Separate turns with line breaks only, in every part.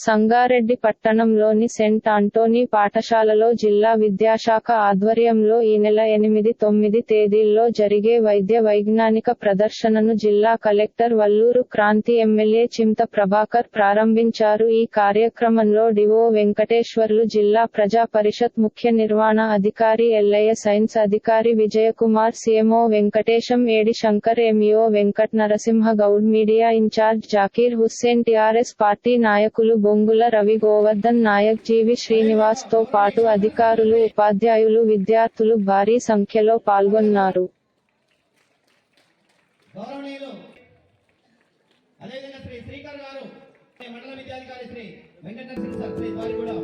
సంగారెడ్డి పట్టణంలోని cent Antony పాఠశాలలో జిల్లా విద్యాశాఖ ఆధ్వర్యంలో ఈ నెల ఎనిమిది తొమ్మిది తేదీల్లో జరిగే వైద్య వైజ్ఞానిక ప్రదర్శనను జిల్లా కలెక్టర్ వల్లూరు క్రాంతి ఎమ్మెల్యే చింత ప్రభాకర్ ప్రారంభించారు. ఈ కార్యక్రమంలో డివో వెంకటేశ్వర్లు జిల్లా ప్రజా పరిషత్ ముఖ్య నిర్వహణ అధికారి ఎల్లయ్య సైన్స్ అధికారి Vijayakumar CMO Venkatesham AD Shankar MEO Venkat Narasimha Goud media incharge Zakir Hussain TRS party నాయకులు బొంగుల రవి గోవర్ధన్ నాయక్ జీవి శ్రీనివాస్తో పాటు అధికారులు ఉపాధ్యాయులు విద్యార్థులు భారీ సంఖ్యలో పాల్గొన్నారు.
అదేవిధంగా శ్రీ శ్రీకర్ గారు మండల విద్యాధికారి శ్రీ వెంకట సార్ శ్రీ వారి కూడా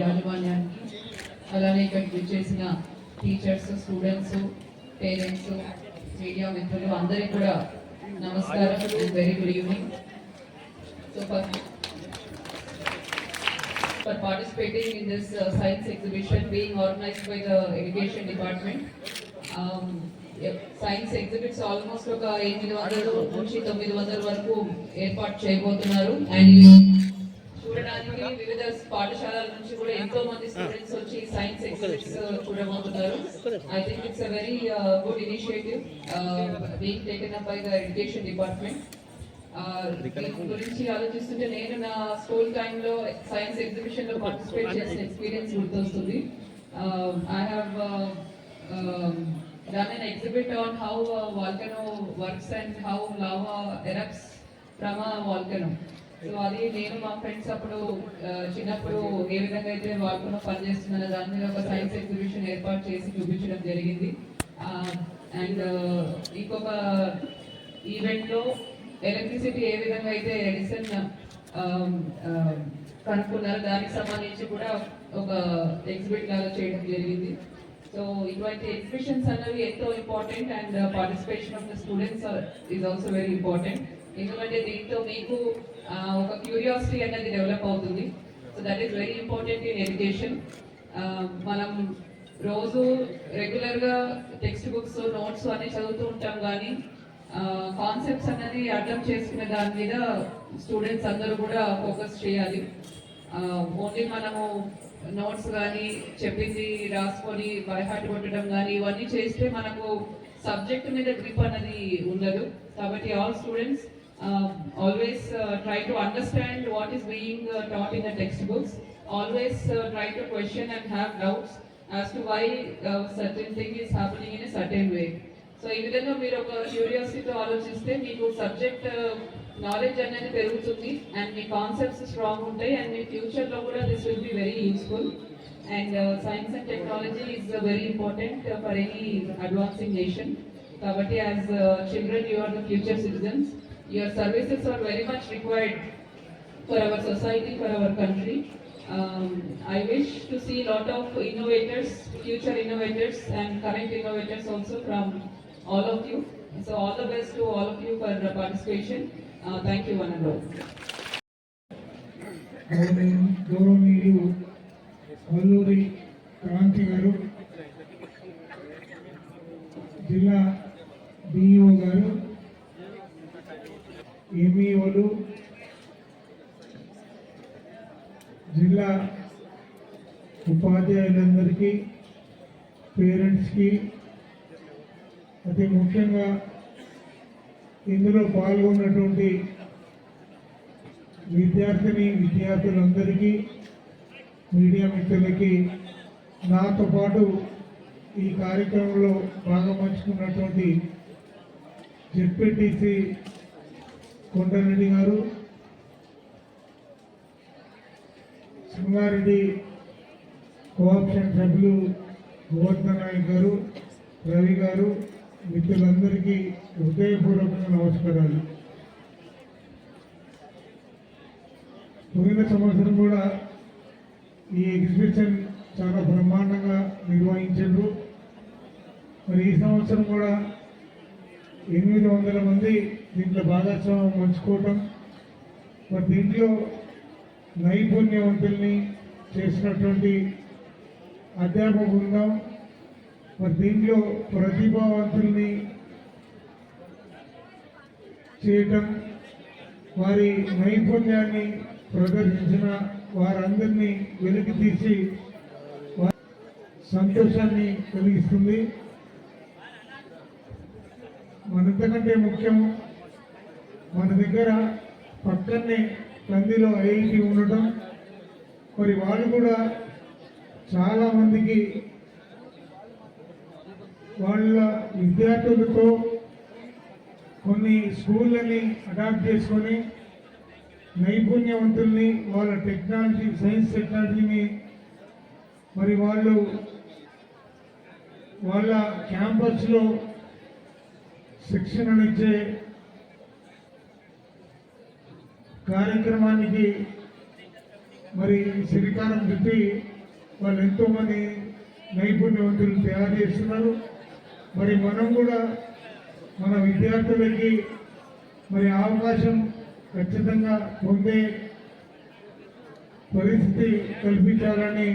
యాజమాన్యానికి అలానే ఇక్కడికి విచ్చేసిన టీచర్స్ స్టూడెంట్స్ పేరెంట్స్ మీడియా మిత్రులు అందరికీ కూడా నమస్కారం and very good evening for participating in this science exhibition being organized by the education department science exhibits almost ఒక ఎనిమిది వందలు నుంచి తొమ్మిది వందల వరకు ఏర్పాటు చేయబోతున్నారు. అండ్ చూడడానికి వివిధ పాఠశాలల నుంచి కూడా ఎంతో మంది స్టూడెంట్స్ వచ్చి సైన్స్ ఎగ్జిబిట్స్ చూడబోతున్నారు. I think it's a very good initiative being taken up by the education department గురించి ఆలోచిస్తుంటే నేను నా స్కూల్ టైంలో సైన్స్ ఎగ్జిబిషన్లో పార్టిసిపేట్ చేసిన ఎక్స్పీరియన్స్ గుర్తొస్తుంది. I have um, done an exhibit on how a volcano works and how lava erupts from a volcano. So అది నేను మా ఫ్రెండ్స్ అప్పుడు చిన్నప్పుడు ఏ విధంగా అయితే వాల్కనో పనిచేస్తుందనే దాని మీద ఒక సైన్స్ ఎగ్జిబిషన్ ఏర్పాటు చేసి చూపించడం జరిగింది. అండ్ ఇంకొక ఈవెంట్లో ఎలక్ట్రిసిటీ ఏ విధంగా అయితే ఎడిసన్ కనుక్కున్నారు దానికి సంబంధించి కూడా ఒక ఎగ్జిబిట్ లాగా చేయడం జరిగింది. సో ఇటువంటి ఎగ్జిబిషన్స్ అనేవి ఎంతో important and participation of the students is also very important ఎందుకంటే దీంతో మీకు ఒక క్యూరియాసిటీ అనేది డెవలప్ అవుతుంది. So that is very important in education మనం రోజు రెగ్యులర్గా టెక్స్ట్ బుక్స్ నోట్స్ అన్ని చదువుతూ ఉంటాం కానీ కాన్సెప్ట్స్ అనేది అర్థం చేసుకునే దాని మీద స్టూడెంట్స్ అందరూ కూడా ఫోకస్ చేయాలి. ఓన్లీ మనము నోట్స్ కానీ చెప్పింది రాసుకొని బైహార్ట్ కొట్టడం కానీ ఇవన్నీ చేస్తే మనకు సబ్జెక్ట్ మీద గ్రిప్ అనేది ఉండదు. కాబట్టి all students always try to understand what is being taught in the textbooks. Always uh, try to question and have doubts as to why uh, certain thing is happening in a certain way. So ఈ విధంగా మీరు ఒక క్యూరియాసిటీతో ఆలోచిస్తే మీకు subject knowledge అనేది పెరుగుతుంది and మీ concepts strong ఉంటాయి అండ్ మీ ఫ్యూచర్లో కూడా this will be very useful and science and technology is very important for any advancing nation కాబట్టి as children you are the future citizens Your services are very much required for our society, for our country. Um, I wish to see a lot of innovators, future innovators and current innovators also from all of you. So all the best to all of you for the participation. Uh, thank you one and all.
గౌరవ- గౌరవనీయులు వల్లూరి క్రాంతి గారు ఉపాధ్యాయులందరికీ పేరెంట్స్కి అతి ముఖ్యంగా ఇందులో పాల్గొన్నటువంటి విద్యార్థిని విద్యార్థులందరికీ మీడియా మిత్రులకి నాతో పాటు ఈ కార్యక్రమంలో భాగపంచుకున్నటువంటి జెడ్పీటీసీ కొండారెడ్డి గారు సింగారెడ్డి కోఆప్షన్ సభ్యులు గోవర్ధన్ నాయక్ గారు రవి గారు మిత్రులందరికీ హృదయపూర్వకంగా నమస్కారాలు. పోయిన సంవత్సరం కూడా ఈ ఎగ్జిబిషన్ చాలా బ్రహ్మాండంగా నిర్వహించారు. మరి ఈ సంవత్సరం కూడా ఎనిమిది వందల మంది దీంట్లో భాగస్వామ్యం పంచుకోవటం మరి దీంట్లో నైపుణ్యవంతుల్ని చేసినటువంటి అధ్యాపక బృందం మరి దీంట్లో ప్రతిభావంతుల్ని చేయటం వారి నైపుణ్యాన్ని ప్రదర్శించిన వారందరినీ వెలికి తీసి సంతోషాన్ని కలిగిస్తుంది. మనంతకంటే ముఖ్యం మన దగ్గర పక్కనే కందిలో ఐఐటి ఉండటం. మరి వాళ్ళు కూడా చాలా మందికి వాళ్ళ విద్యార్థులతో కొన్ని స్కూళ్ళని అడాప్ట్ చేసుకొని నైపుణ్యవంతుల్ని వాళ్ళ టెక్నాలజీ సైన్స్ టెక్నాలజీని మరి వాళ్ళు వాళ్ళ క్యాంపస్లో శిక్షణనిచ్చే కార్యక్రమానికి మరి శ్రీకారం చుట్టి వాళ్ళు ఎంతోమంది నైపుణ్యవంతులు తయారు చేస్తున్నారు. మరి మనం కూడా మన విద్యార్థులకి మరి అవకాశం ఖచ్చితంగా పొందే పరిస్థితి కల్పించాలని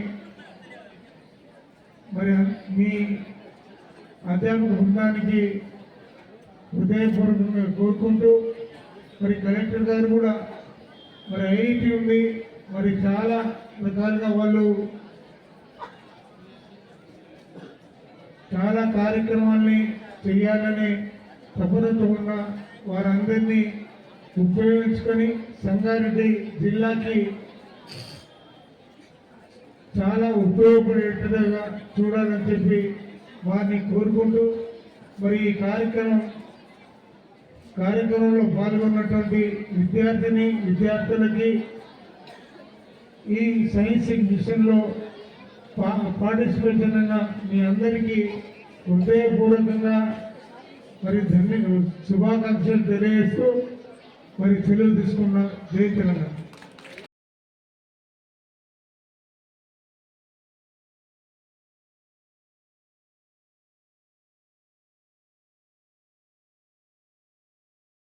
మరి మీ అధ్యాపక బృందానికి హృదయపూర్వకంగా కోరుకుంటూ మరి కలెక్టర్ గారు కూడా మరి ఐఐటి ఉంది. మరి చాలా రకాలుగా వాళ్ళు చాలా కార్యక్రమాల్ని చేయాలని తపనతో ఉన్న వారందరినీ ఉపయోగించుకొని సంగారెడ్డి జిల్లాకి చాలా ఉపయోగపడేట్టుగా చూడాలని చెప్పి వారిని కోరుకుంటూ మరి ఈ కార్యక్రమం కార్యక్రమంలో పాల్గొన్నటువంటి విద్యార్థిని విద్యార్థులకి ఈ సైన్స్ ఎగ్జిబిషన్లో పార్టిసిపేషన్ మీ అందరికీ హృదయపూర్వకంగా మరి ధన్య శుభాకాంక్షలు తెలియజేస్తూ మరి సెలవు తీసుకున్న జై తెలంగాణ.